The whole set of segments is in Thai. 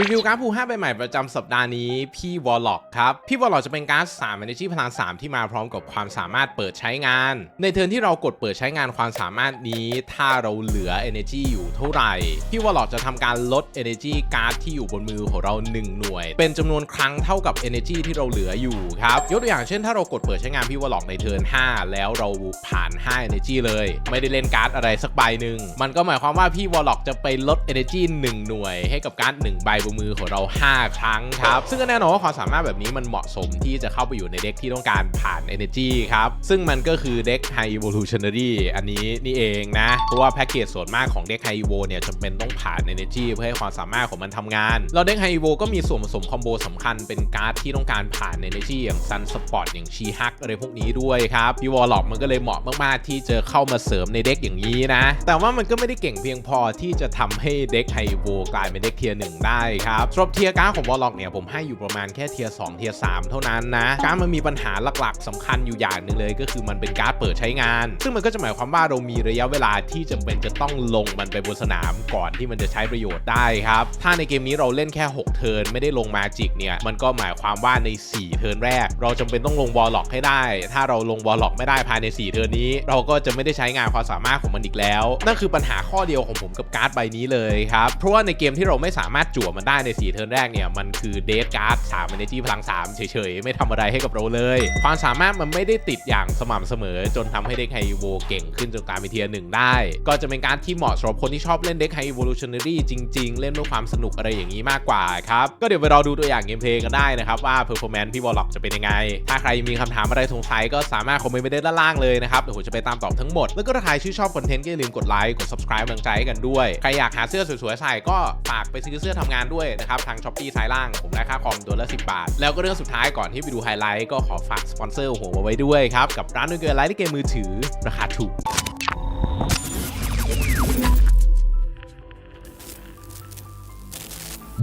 รีวิวการ์ดภู5ใบใหม่ประจำสัปดาห์นี้ พี่วอลล็อกครับ พี่วอลล็อกจะเป็นการ์ด3 Energy พลัง 3 ที่มาพร้อมกับความสามารถเปิดใช้งาน ในเทิร์นที่เรากดเปิดใช้งานความสามารถนี้ ถ้าเราเหลือ Energy อยู่เท่าไหร่ พี่วอลล็อกจะทำการลด Energy การ์ดที่อยู่บนมือของเรา 1 หน่วย เป็นจำนวนครั้งเท่ากับ Energy ที่เราเหลืออยู่ครับยกตัวอย่างเช่นถ้าเรากดเปิดใช้งานพี่วอลล็อกในเทิร์น5 แล้วเราผ่าน 5 Energy เลย ไม่ได้เล่นการ์ดอะไรสักใบหนึ่งมันก็หมายความว่าพี่วอลล็อกจะไปลด Energy 1 หน่วย ให้กับการ์ด1ใบบนมือของเรา 5 ครั้งครับ ซึ่งก็แน่นอนว่าความสามารถแบบนี้มันเหมาะสมที่จะเข้าไปอยู่ในเด็กที่ต้องการผ่าน Energy ครับ ซึ่งมันก็คือเด็ก High Evolutionary อันนี้นี่เองนะ เพราะว่าแพ็กเกจส่วนมากของเด็ก High Evo เนี่ยจำเป็นต้องผ่าน Energy เพื่อให้ความสามารถของมันทำงานแล้วเด็ก High Evo ก็มีส่วนผสมคอมโบสำคัญเป็นการ์ดที่ต้องการผ่าน Energy อย่าง Sun Spot อย่าง She Hulk อะไรพวกนี้ด้วยครับพี่วอลล็อกมันก็เลยเหมาะมากๆ ที่จะเข้ามาเสริมในเด็กอย่างนี้นะ แต่ว่ามันก็ไม่ได้เก่งเพียงพอที่จะทำให้เด็ก High Evo กลายเป็นเด็กเทียร์หนึ่งได้ครับสำหรับเทียร์การ์ดของวอลล็อกเนี่ยผมให้อยู่ประมาณแค่เทียร์2เทียร์3เท่านั้นนะการดมันมีปัญหาหลักๆสำคัญอยู่อย่างหนึ่งเลย ก็คือมันเป็นการ์ดเปิดใช้งาน ซึ่งมันก็จะหมายความว่าเรามีระยะเวลาที่จำเป็นจะต้องลงมันไปบนสนามก่อนที่มันจะใช้ประโยชน์ได้ครับถ้าในเกมนี้เราเล่นแค่ 6 เทิร์นไม่ได้ลงมาจิกเนี่ยมันก็หมายความว่าใน 4 เทิร์นแรก เราจำเป็นต้องลงวอลล็อกให้ได้ ถ้าเราลงวอลล็อกไม่ได้ภายใน 4 เทิร์นนี้ เราก็จะไม่ได้ใช้งานความสามารถของมันอีกแล้ว นั่นคือปัญหาข้อเดียวของผมกับการ์ดใบนี้เลยครับเพราะว่าในเกมที่เราไม่สามารถจั่วมันได้ใน 4 เทิร์นแรกเนี่ย มันคือเดทการ์ด3 Energy พลัง 3 เฉยๆ ไม่ทำอะไรให้กับเราเลย ความสามารถมันไม่ได้ติดอย่างสม่ำเสมอ จนทำให้เด็กไฮโวเก่งขึ้นจนกลายเป็นเทียร์หนึ่งได้ ก็จะเป็นการที่เหมาะสำหรับคนที่ชอบเล่นเด็กไฮ evolutionary จริง ๆ เล่นเพื่อความสนุกอะไรอย่างนี้มากกว่าครับก็เดี๋ยวไปรอดูตัวอย่างเกมเพลย์กันได้นะครับว่า performance พี่วอลล็อกจะเป็นยังไง ถ้าใครมีคำถามอะไรสงสัยก็สามารถคอมเมนต์ไปได้ด้านล่างเลยนะครับเดี๋ยวผมจะไปตามตอบทั้งหมดแล้วก็ถ้าใครชื่นชอบคอนเทนต์ก็อย่าลืมกดไลค์กด subscribe กำลังใจให้กันด้วยใครอยากหาเสื้อสวยๆใส่ก็ฝากไปซื้อเสื้อทำงานด้วยนะครับทางช้อปปี้ซ้ายล่างผมได้ค่าคอมตัวละ10 บาท แล้วก็เรื่องสุดท้ายก่อนที่ไปดูไฮไลท์ก็ขอฝากสปอนเซอร์หัวไว้ด้วยครับ กับร้านนึงเกินไลท์ที่เกมมือถือราคาถูก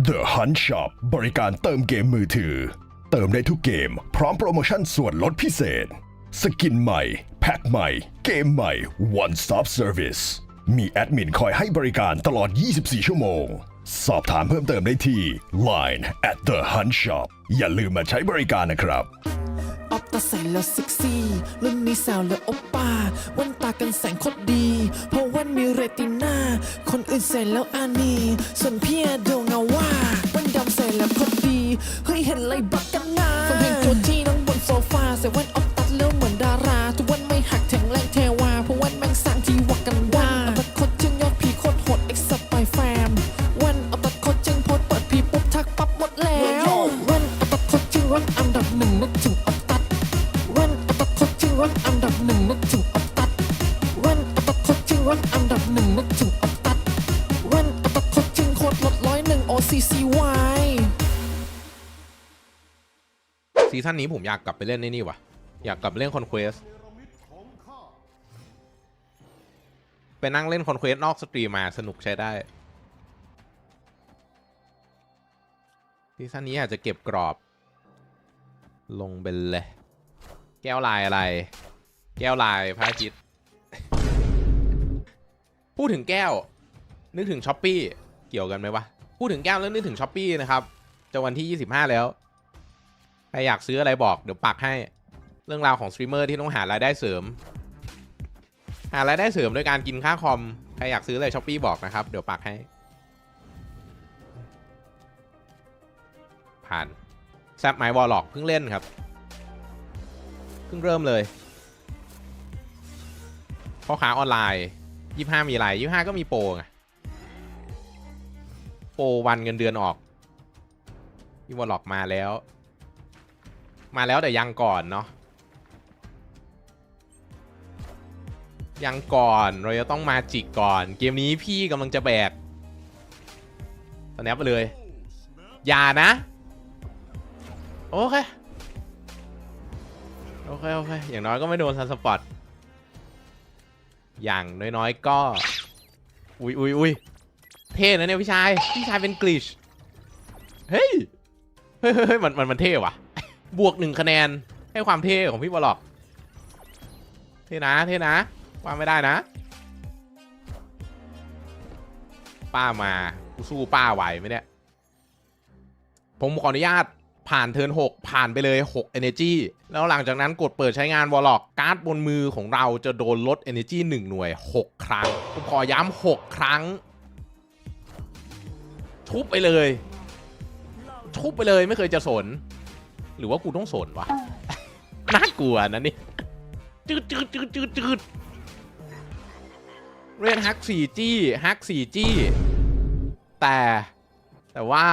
The Hunt Shop บริการเติมเกมมือถือ เติมได้ทุกเกม พร้อมโปรโมชั่นส่วนลดพิเศษ สกินใหม่ แพ็คใหม่ เกมใหม่ One Stop Service มีแอดมินคอยให้บริการตลอด 24 ชั่วโมง สอบถามเพิ่มเติมได้ที่ Line at the Hunt Shop อย่าลืมมาใช้บริการนะครับ ออฟตาใส่แล้วเซ็กซี่รุ่นนี้สาวแล้วโอปป้าแวันตากันแสงโคตรดี เพราะแวันมีเรติน่า คนอื่นใส่แล้วอานีส่วนพี่อะดูเงาว่าแวันดำใส่แล้วโคตรดี เฮ้ยเห็นไรบักกันนาฟังเพลงตัวที่นั่งบนโซฟาใส่แว่นออฟตัดแล้วเหมือนดาราทุกวันไม่หักแข็ง อันดับหนึ่งนึกถึงออฟตัดวันอัตโคดจริงโคตรลดร้อยหนึ่ง OCCY ซีซั่นนี้ผมอยากกลับไปเล่นในนี่วะอยากกลับเล่นคอนเควสไปนั่งเล่นคอนเควสนอกสตรีมมาสนุกใช้ได้ซีซั่นนี้อาจจะเก็บกรอบ ลงไปเลย แก้วลายอะไร แก้วลายพระอาทิตย์ พูดถึงแก้ว นึกถึงช้อปปี้เกี่ยวกันไหมวะ พูดถึงแก้วแล้วนึกถึงช้อปปี้นะครับจะวันที่ 25 แล้วใครอยากซื้ออะไรบอกเดี๋ยวปักให้เรื่องราวของสตรีมเมอร์ที่ต้องหารายได้เสริม หารายได้เสริมโดยการกินค่าคอมใครอยากซื้ออะไรช้อปปี้บอกนะครับ เดี๋ยวปักให้ ผ่านแซปไมวอลล็อกเพิ่งเล่นครับ เพิ่งเริ่มเลยพ่อค้าออนไลน์ ยี่ห้ามีอะไรยี่ห้าก็มีโปรไงโปรวันเงินเดือนออกพี่วอลล็อกมาแล้ว มาแล้วแต่ยังก่อนเนาะยังก่อนเราจะต้องมาจิกก่อน เกมนี้พี่กำลังจะแบกสแนปไปเลย อย่านะ โอเค โอเค โอเค อย่างน้อยก็ไม่โดนซันสปอต อย่างน้อยๆก็ อุ้ยอุ้ยอุ้ยเท่นะเนี่ยพี่ชาย พี่ชายเป็นกลิชเฮ้ยเฮ้ย เฮ้ยเฮ้ยมันมันมันเท่ว่ะ บวกหนึ่งคะแนนให้ความเท่ของพี่บอลล็อก เท่นะ เท่นะว่าไม่ได้นะ ป้ามา กูสู้ป้าไหวไหมเนี่ย ผมขออนุญาต ผ่านเทิร์น6 ผ่านไปเลย 6 Energy แล้วหลังจากนั้นกดเปิดใช้งานวอลล็อกการ์ดบนมือของเราจะโดนลด Energy 1 หน่วย 6 ครั้งผมขอย้ำ6 ครั้ง ทุบไปเลย ทุบไปเลยไม่เคยจะสน หรือว่ากูต้องสนวะน่ากลัวนะนี่จืดจืดจืดจืดจืดเรียนฮักสี่จี้ฮักสี่จี้ แต่แต่ว่า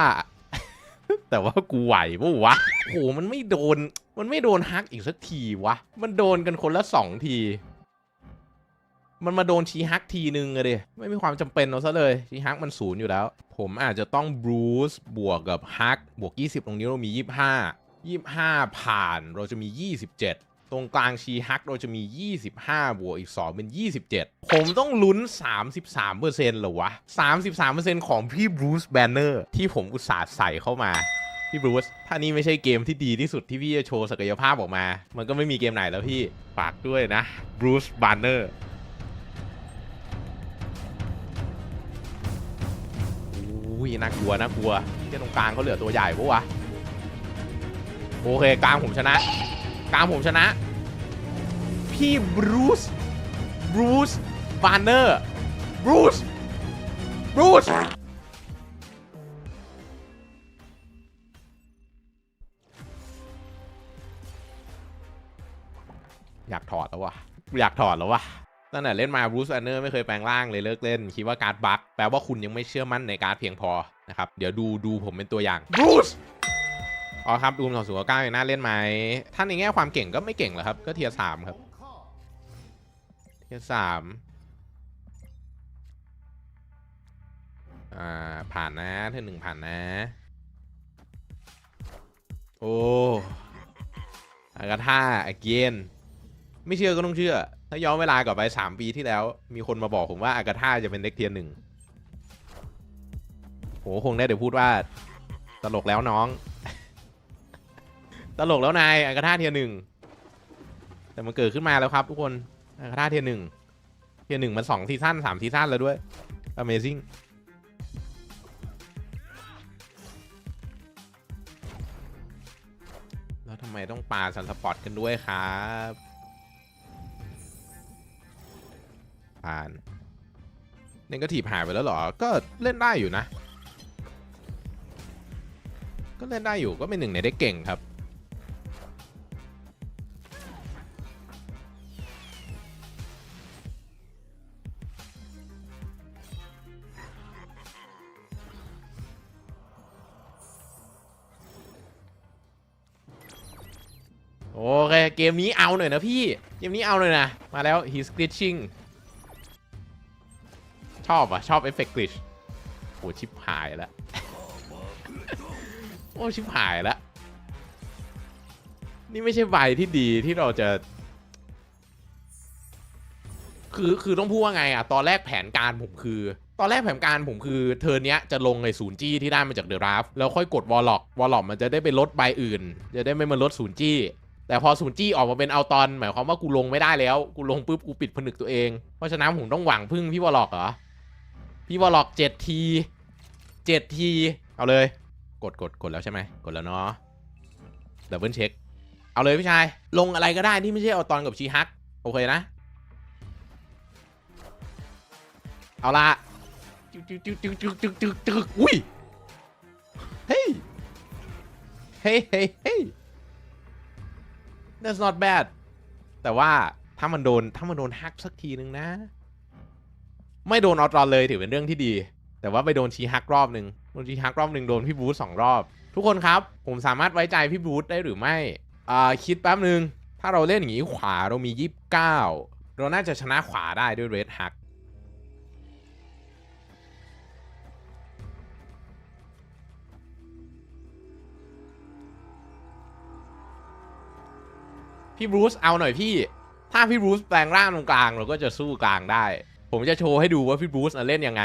แต่ว่ากูไหวปะวะโหมันไม่โดน มันไม่โดนฮักอีกสักทีวะ มันโดนกันคนละสองที มันมาโดนชีฮักทีนึงอะดิไม่มีความจำเป็นเอาซะเลยชีฮักมันศูนย์อยู่แล้ว ผมอาจจะต้องบรูซบวกกับฮักบวก 20 ตรงนี้เรามี 25 25 ผ่านเราจะมี 27 ตรงกลางชีฮักเราจะมี 25บวกอีก 2 เป็น 27 ผมต้องลุ้น 33%เหรอวะ 33%ของพี่บรูซแบนเนอร์ที่ผมอุตส่าห์ใส่เข้ามาพี่บรูซถ้านี่ไม่ใช่เกมที่ดีที่สุดที่พี่จะโชว์ศักยภาพออกมา มันก็ไม่มีเกมไหนแล้วพี่ ฝากด้วยนะบรูซแบนเนอร์อุ้ยน่ากลัวน่ากลัวที่ตรงกลางเขาเหลือตัวใหญ่ปะวะ โอเค กลางผมชนะ กลางผมชนะ พี่บรูซบรูซบานเนอร์บรูซบรูซอยากถอดแล้ววะอยากถอดแล้ววะตั้งแต่เล่นมาบรูซแอนเนอร์ไม่เคยแปลงร่างเลยเลิกเล่น คิดว่าการ์ดบั๊กแปลว่าคุณยังไม่เชื่อมั่นในการ์ดเพียงพอนะครับ เดี๋ยวดูดูผมเป็นตัวอย่างบรูซ อ๋อครับดูมสองศูนย์เก้ายังน่าเล่นไหมถ้านในแง่ความเก่งก็ไม่เก่งหรอกครับ ก็เทียร์สามครับ เทียร์สามอ่าผ่านนะเทียร์หนึ่งผ่านนะ โอ้อากาธาอเกนไม่เชื่อก็ต้องเชื่อ ถ้าย้อนเวลากลับไป 3 ปีที่แล้ว มีคนมาบอกผมว่าอากาธาจะเป็นเด็กเทียร์หนึ่งโหคงได้เดี๋ยวพูดว่า ตลกแล้วน้อง ตลกแล้วนายอากาธาเทียหนึ่งแต่มันเกิดขึ้นมาแล้วครับทุกคนอากาธาเทียหนึ่งเทียหนึ่งมันสองซีซั่นสามซีซั่นแล้วด้วย Amazing แล้วทำไมต้องปาซันสปอร์ตกันด้วยครับผ่านเนกาทีฟหายไปแล้วเหรอ ก็เล่นได้อยู่นะ ก็เล่นได้อยู่ก็เป็นหนึ่งในได้เก่งครับ เคเกมนี้เอาหน่อยนะพี่ เกมนี้เอาหน่อยนะ มาแล้ว he's glitching ชอบอะ ชอบเอฟเฟกต์ glitch โหชิบหายแล้วโอ้ชิบหายแล้วนี่ไม่ใช่ใบที่ดีที่เราจะ คือคือต้องพูดว่าไงอะ ตอนแรกแผนการผมคือ ตอนแรกแผนการผมคือเทอร์นเนี้ยจะลงในศูนย์จี้ที่ได้มาจากเดอะราฟแล้วค่อยกดวอลล็อกวอลล็อกมันจะได้ไปลดใบอื่น จะได้ไม่มาลดศูนย์จี้ แต่พอสุนจี้ออกมาเป็นเอาตอน หมายความว่ากูลงไม่ได้แล้ว กูลงปุ๊บกูปิดผนึกตัวเอง เพราะฉะนั้นผมต้องหวังพึ่งพี่วอลล็อกเหรอ พี่วอลล็อกเจ็ดทีเจ็ดที เอาเลย กดกดกดแล้วใช่ไหม กดแล้วเนาะเดับเบิลเช็ค เอาเลยพี่ชาย ลงอะไรก็ได้ที่ไม่ใช่เอาตอนกับชีฮัก โอเคนะ เอาละจึกจึกจึกจึกจึกจึกจึกอุ้ย เฮ้ย เฮ้ยเฮ้ย that's not bad แต่ว่าถ้ามันโดนถ้ามันโดนฮักสักทีนึงนะ ไม่โดนออตรอนเลยถือเป็นเรื่องที่ดี แต่ว่าไปโดนชีฮักรอบหนึ่งโดนชีฮักรอบหนึ่งโดนพี่บูธสองรอบ ทุกคนครับ ผมสามารถไว้ใจพี่บูธได้หรือไม่อ่าคิดแป๊บหนึ่งถ้าเราเล่นอย่างนี้ขวาเรามี 29 เราน่าจะชนะขวาได้ด้วยเรดฮัก พี่บรูซเอาหน่อยพี่ ถ้าพี่บรูซแปลงร่างตรงกลางเราก็จะสู้กลางได้ ผมจะโชว์ให้ดูว่าพี่บรูซเล่นยังไง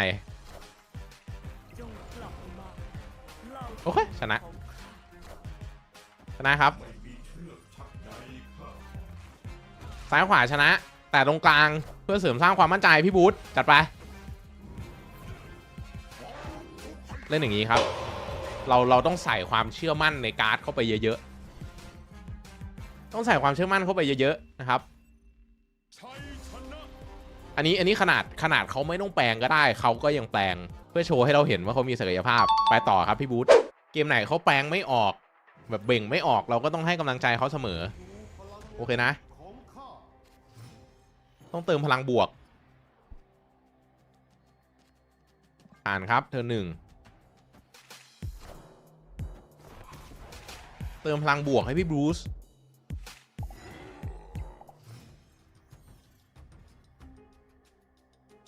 โอเค ชนะ ชนะครับ ซ้ายขวาชนะ แต่ตรงกลางเพื่อเสริมสร้างความมั่นใจพี่บูธจัดไป เล่นอย่างนี้ครับ เราเราต้องใส่ความเชื่อมั่นในการ์ดเข้าไปเยอะๆ ต้องใส่ความเชื่อมั่นเข้าไปเยอะๆนะครับ อันนี้อันนี้ขนาดขนาดเขาไม่ต้องแปลงก็ได้ เขาก็ยังแปลงเพื่อโชว์ให้เราเห็นว่าเขามีศักยภาพไปต่อครับพี่บูธเกมไหนเขาแปลงไม่ออก แบบเบ่งไม่ออกเราก็ต้องให้กำลังใจเขาเสมอ โอเคนะ ต้องเติมพลังบวก อ่านครับเธอหนึ่งเติมพลังบวกให้พี่บรูซ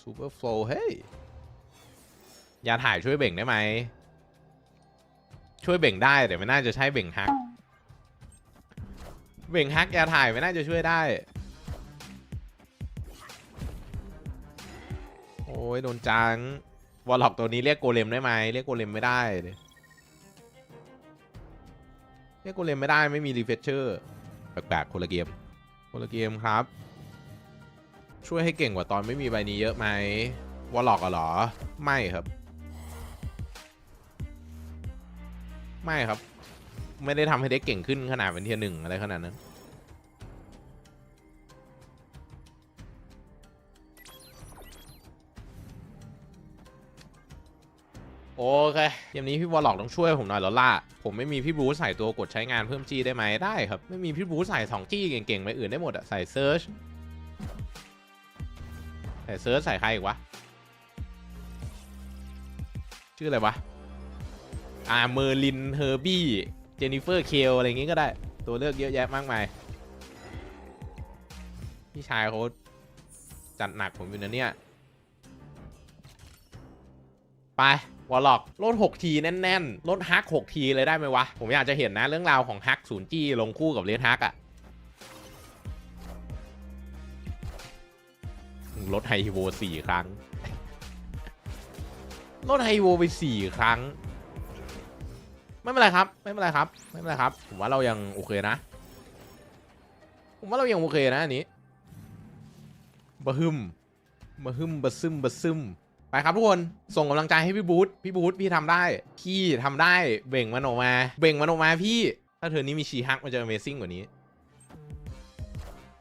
ซูเปอร์โฟลเฮ้ยอย่าถ่ายช่วยเบ่งได้ไหม ช่วยเบ่งได้แต่ไม่น่าจะใช่เบ่งฮัก เบ่งฮักย่าถ่ายไม่น่าจะช่วยได้ โอ้ยโดนจัง วอลล็อกตัวนี้เรียกโกเลมได้ไหมเรียกโกเลมไม่ได้เรียกโกเลมไม่ได้ไม่มีรีเฟชเชอร์แปลกๆคนละเกมคนละเกมครับ ช่วยให้เก่งกว่าตอนไม่มีใบนี้เยอะไหมวอลล็อกอะเหรอ ไม่ครับ ไม่ครับ ไม่ได้ทำให้เด็กเก่งขึ้นขนาดเป็นเทียร์หนึ่งอะไรขนาดนั้นโอเคเกมนี้พี่วอลล็อกต้องช่วยผมหน่อยแล้วล่ะ ผมไม่มีพี่บรูซใส่ตัวกดใช้งานเพิ่มจี้ได้ไหมได้ครับ ไม่มีพี่บรูซใส่สองจี้เก่งๆไปอื่นได้หมดอะใส่เซิร์ช ใส่เซิร์ชใส่ใครอีกวะ ชื่ออะไรวะ อ่าเมอร์ลิน เฮอร์บี้ เจนนิเฟอร์ เคลอะไรอย่างงี้ก็ได้ ตัวเลือกเยอะแยะมากมาย พี่ชายเขาจัดหนักผมอยู่นะเนี่ย ไปวอลล็อกลด6ทีแน่นๆลดฮัก6ทีเลยได้ไหมวะ ผมอยากจะเห็นนะเรื่องราวของฮักศูนย์จี้ลงคู่กับเลนฮักอะ ลดไฮโวสี่ครั้ง ลดไฮโวไปสี่ครั้ง ไม่เป็นไรครับ ไม่เป็นไรครับ ไม่เป็นไรครับ ผมว่าเรายังโอเคนะ ผมว่าเรายังโอเคนะอันนี้บะฮึมบะฮึมบะซึมบะซึม ไปครับทุกคน ส่งกำลังใจให้พี่บูธพี่บูธพี่ทำได้ พี่ทำได้ เบ่งมันออกมา เบ่งมันออกมาพี่ ถ้าเธอนี้มีชีฮักมันจะ Amazing กว่านี้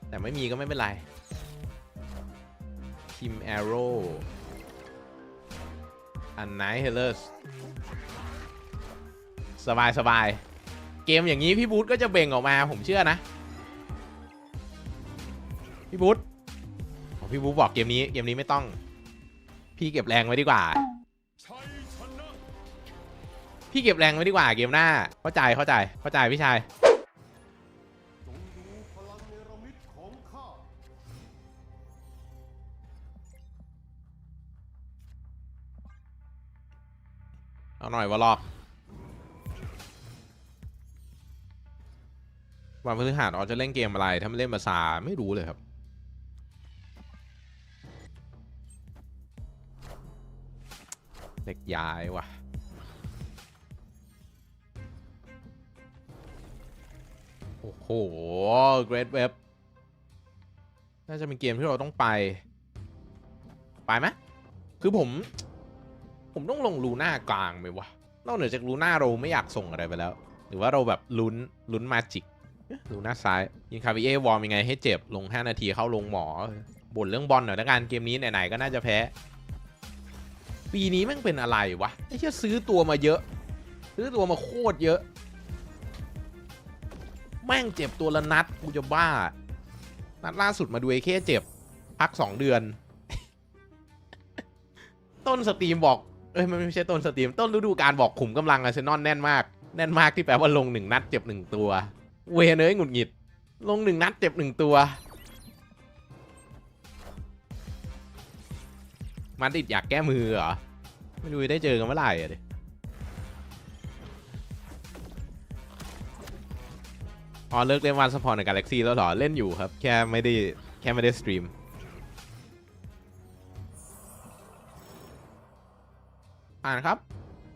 แต่ไม่มีก็ไม่เป็นไร คิมแอโร่อันไนเฮเลสสบายสบายเกมอย่างนี้พี่บูธก็จะเบ่งออกมาผมเชื่อนะ พี่บูธอ๋อพี่บูธบอกเกมนี้เกมนี้ไม่ต้อง พี่เก็บแรงไว้ดีกว่า พี่เก็บแรงไว้ดีกว่าเกมหน้า เข้าใจเข้าใจเข้าใจพี่ชาย เอาหน่อยวะลอกวันพฤหัสออจะเล่นเกมอะไร ถ้าไม่เล่นภาษาไม่รู้เลยครับ เด็กย้ายว่ะโอ้โห Great Web น่าจะเป็นเกมที่เราต้องไป ไปไหมคือผม ผมต้องลงลูน่ากลางไหมวะ นอกเหนือจากลูน่าเราไม่อยากส่งอะไรไปแล้ว หรือว่าเราแบบลุ้นลุ้นมาจิกลูน่าซ้าย ยิงคาวิเอวอร์มยังไงให้เจ็บลง 5 นาทีเข้าลงหมอบ่นเรื่องบอลหน่อยละกันเกมนี้ไหนๆก็น่าจะแพ้ ปีนี้แม่งเป็นอะไรวะไอ้เชี่ยซื้อตัวมาเยอะ ซื้อตัวมาโคตรเยอะ แม่งเจ็บตัวละนัดกูจะบ้า นัดล่าสุดมาดูไอ้แค่เจ็บ พัก 2 เดือน ต้นสตรีมบอก เอ้ยมันไม่ใช่ต้นสตรีมต้นฤดูกาลบอกขุมกำลังอาร์เซนอลแน่นมาก แน่นมากที่แปลว่าลงหนึ่งนัดเจ็บหนึ่งตัว เวเนยหงุดหงิด ลงหนึ่งนัดเจ็บหนึ่งตัวมาดริดอยากแก้มือเหรอ ไม่รู้ได้เจอกันเมื่อไหร่อะดิอ๋อเลิกเล่นวันสปอร์ตในกาแล็กซี่แล้วเหรอ เล่นอยู่ครับ แค่ไม่ได้แค่ไม่ได้สตรีม อ่านครับ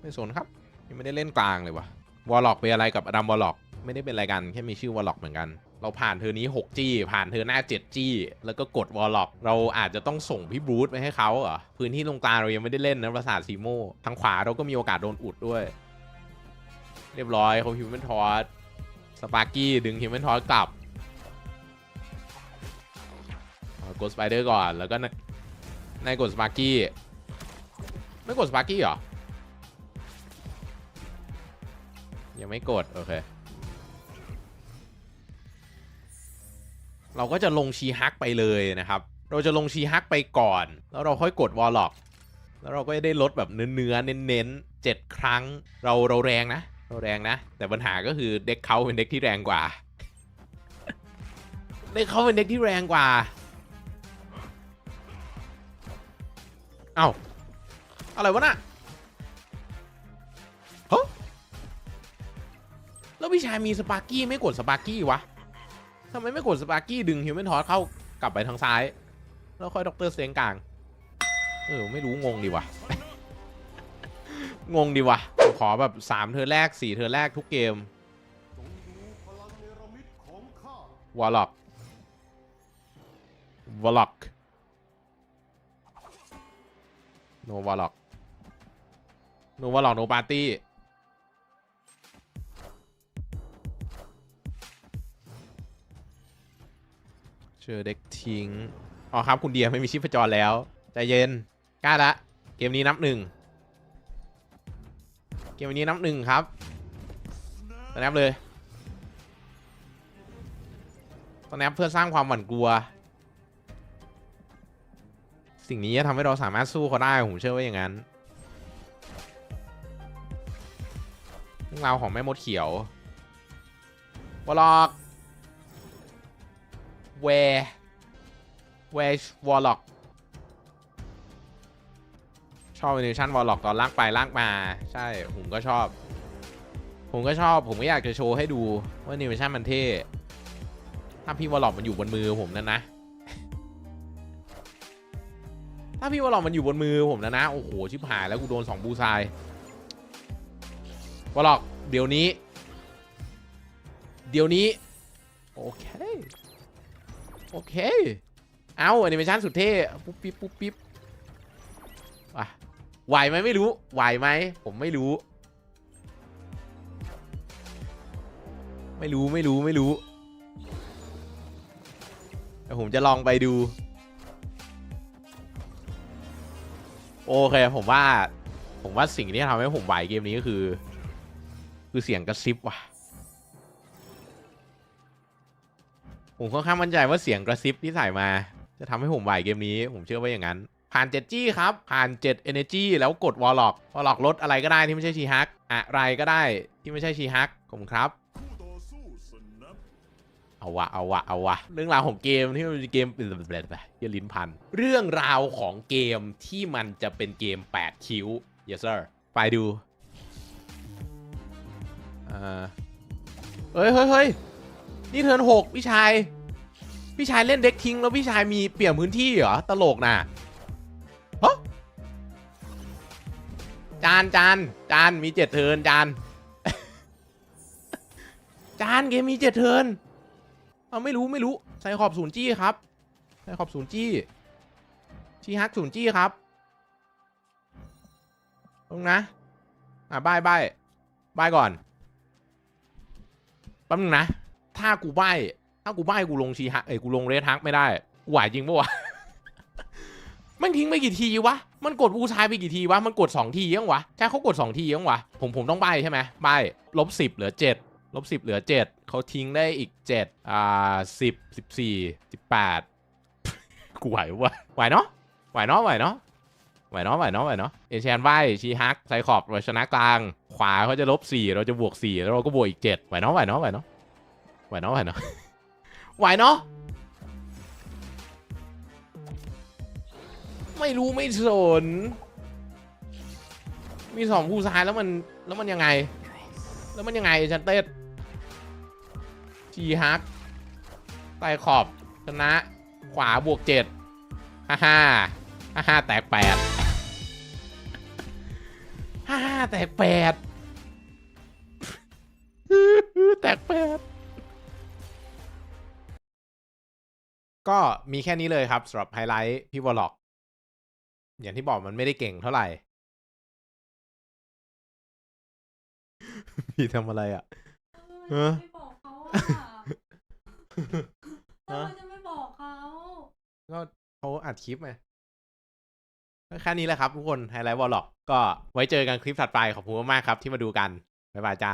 ไม่สนครับยังไม่ได้เล่นกลางเลยวะวอลล็อกเป็นอะไรกับอดัมวอลล็อกไม่ได้เป็นอะไรกันแค่มีชื่อวอลล็อกเหมือนกัน เราผ่านเธอนี้ 6 จี้ ผ่านเธอหน้า 7 จี้ แล้วก็กดวอลล็อก เราอาจจะต้องส่งพี่บรูซไปให้เขาเหรอพื้นที่ตรงกลางเรายังไม่ได้เล่นนะประสาทซีโมทางขวาเราก็มีโอกาสโดนอุดด้วย เรียบร้อยเขาฮิวแมนทอสสปาร์กี้ดึงฮิวแมนทอสกลับกดสไปเดอร์ก่อนแล้วก็นายกดสปาร์กี้ ไม่กดสปาร์กี้เหรอ ยังไม่กด โอเค เราก็จะลงชีฮักไปเลยนะครับ เราจะลงชีฮักไปก่อน แล้วเราค่อยกดวอลล็อกแล้วเราก็จะได้ลดแบบเนื้อเนื้อๆเน้นๆเจ็ดครั้ง เราเราแรงนะ เราแรงนะ แต่ปัญหาก็คือเด็กเขาเป็นเด็กที่แรงกว่า เด็กเขาเป็นเด็กที่แรงกว่า เอ้า อะไรวะน่ะฮะแล้วพี่ชายมีสปาร์กี้ไม่กดสปาร์กี้วะทำไมไม่กดสปาร์กี้ดึงฮิวแมนทอสเข้ากลับไปทางซ้าย แล้วค่อยด็อกเตอร์เซงกลาง เออ ไม่รู้งงดีวะ งงดีวะ ขอแบบ3เทอแรก4เทอแรกทุกเกมวอลล็อกวอลล็อกโนวอลล็อก โนวอลล็อกโนปาร์ตี้เจอเด็กทิ้งอ๋อครับคุณเดียไม่มีชีพจรแล้ว ใจเย็นกล้าละเกมนี้นับหนึ่งเกมนี้นับหนึ่งครับตอนนับเลยตอนนับเพื่อสร้างความหวั่นกลัว สิ่งนี้จะทำให้เราสามารถสู้เขาได้ผมเชื่อว่าอย่างนั้น รื่องราวของแม่มดเขียววอลล็อกแวร์แวร์วอลล็อกชอบแอนิเมชันวอลล็อกตอนลากไปลากมา ใช่ผมก็ชอบ ผมก็ชอบ ผมก็อยากจะโชว์ให้ดูว่าแอนิเมชันมันเท่ถ้าพี่วอลล็อกมันอยู่บนมือผมนั่นนะ ถ้าพี่วอลล็อกมันอยู่บนมือผมนะนะ โอ้โห ชิบหายแล้วกูโดนสองบูซายวอลล็อก เดี๋ยวนี้ เดี๋ยวนี้ โอเค โอเค เอาแอนิเมชันสุดเท่ ปุ๊บปิ๊บปุ๊บปิ๊บว่ะไหวไหมไม่รู้ ไหวไหม ผมไม่รู้ ไม่รู้ไม่รู้ไม่รู้แต่ผมจะลองไปดู โอเค ผมว่า ผมว่าสิ่งที่ทำให้ผมไหวเกมนี้ก็คือ คือเสียงกระซิบว่ะ ผมค่อนข้างมั่นใจว่าเสียงกระซิบที่ใส่มา จะทำให้ผมไหวเกมนี้ ผมเชื่อว่าอย่างนั้น ผ่าน7จี้ครับ ผ่าน7 Energy แล้วกดวอลล็อกวอลล็อกลดอะไรก็ได้ที่ไม่ใช่ชีฮัก อะไรก็ได้ที่ไม่ใช่ชีฮักผมครับ เอาวะเอาวะเอาวะเรื่องราวของเกมที่มันเป็นเกมเป็นแบบไปเหี้ยลิ้นพัน เรื่องราวของเกมที่มันจะเป็นเกม 8 คิ้ว yes sir ไปดู อ่าเฮ้ยเฮ้ยเฮ้ยนี่เทิร์นหกพี่ชาย พี่ชายเล่นเด็กทิ้งแล้วพี่ชายมีเปลี่ยนพื้นที่เหรอ ตลกน่ะฮะจานจานจานมีเจ็ดเทิร์นจานจานเกมมีเจ็ดเทิร์นเอาไม่รู้ไม่รู้ใส่ขอบศูนย์จี้ครับใส่ขอบศูนย์จี้ชี้ฮักศูนย์จี้ครับตรงนะ อะบายบายบายก่อน ป๊บนึงนะ ถ้ากูใบถ้ากูใบกูลงชีฮักเอ้ยกูลงเรทฮักไม่ได้ไหวจริงปะวะ มันทิ้งไปกี่ทีวะ มันกดบูชายไปกี่ทีวะ มันกดสองทียังวะ ใช่เขากดสองทียังวะ ผมผมต้องใบใช่ไหมใบลบสิบเหลือเจ็ดลบสิบเหลือเจ็ดเขาทิ้งได้อีกเจ็ดอ่าสิบสิบสี่สิบแปดกูไหววะไหวเนาะไหวเนาะไหวเนาะไหวเนาะไหวเนาะไหวเนาะเอเชียนไหวชีฮักไซคอบเรชนะกลาง ขวาเขาจะลบสี่เราจะบวกสี่แล้วเราก็บวกอีกเจ็ดไหวเนาะไหวเนาะไหวเนาะไหวเนาะไหวเนาะไหวเนาะไม่รู้ไม่สน มีสองผู้ชายแล้วมันแล้วมันยังไง แล้วมันยังไงชันเต้ชีฮักไตขอบชนะ ขวาบวกเจ็ดฮ่าฮ่าฮ่าฮ่าแตกแปด ฮ่าฮ่าแตกแปดแตกแปดก็มีแค่นี้เลยครับสำหรับไฮไลท์พี่วอลล็อก อย่างที่บอกมันไม่ได้เก่งเท่าไหร่ พี่ทำอะไรอะ เออไม่บอกเขาอะทำไมจะไม่บอกเขา ก็เขาอัดคลิปไงก็ แค่นี้แหละครับทุกคนไฮไลท์วอลล็อกก็ไว้เจอกันคลิปถัดไปขอบคุณมากๆครับที่มาดูกันบ๊ายบายจ้า